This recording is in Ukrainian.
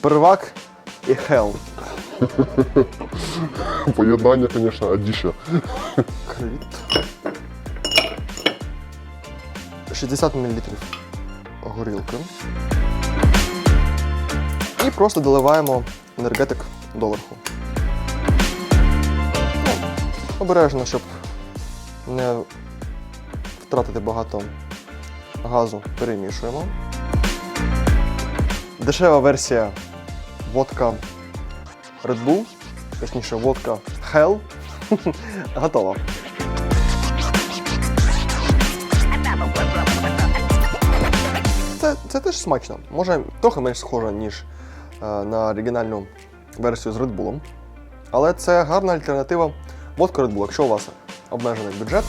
Первак і Hell. Поєднання, звісно, одіща. Крит. 60 мл горілки. І просто доливаємо енергетик доверху. Ну, обережно, щоб не втратити багато газу, перемішуємо. Дешева версія водка Red Bull, точніше водка Hell, готова. Це, це теж смачно. Може, трохи менш схоже, ніж е, на оригінальну версію з Red Bull. Але це гарна альтернатива водка Red Bull. Якщо у вас обмежений бюджет,